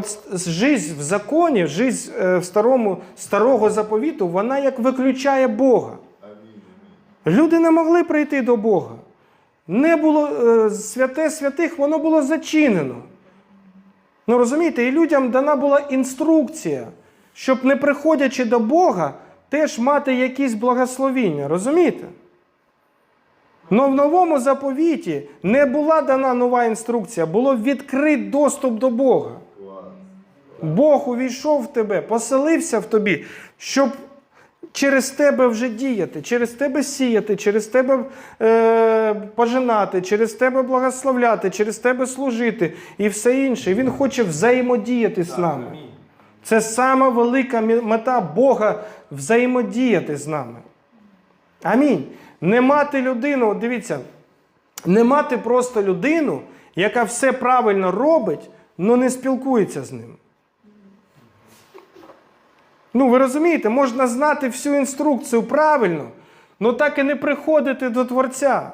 от жизнь в законі, жизнь е, в старому, старого заповіту, вона як виключає Бога. Люди не могли прийти до Бога. Не було е, святе святих, воно було зачинено. Ну розумієте, і людям дана була інструкція, щоб не приходячи до Бога, теж мати якісь благословіння. Розумієте? Но в новому заповіті не була дана нова інструкція, було відкрит доступ до Бога. Бог увійшов в тебе, поселився в тобі, щоб через тебе вже діяти, через тебе сіяти, через тебе е, пожинати, через тебе благословляти, через тебе служити і все інше. Він хоче взаємодіяти з нами. Це сама велика мета Бога взаємодіяти з нами. Амінь. Не мати людину, дивіться, не мати просто людину, яка все правильно робить, але не спілкується з ним. Ну, ви розумієте, можна знати всю інструкцію правильно, але так і не приходити до Творця.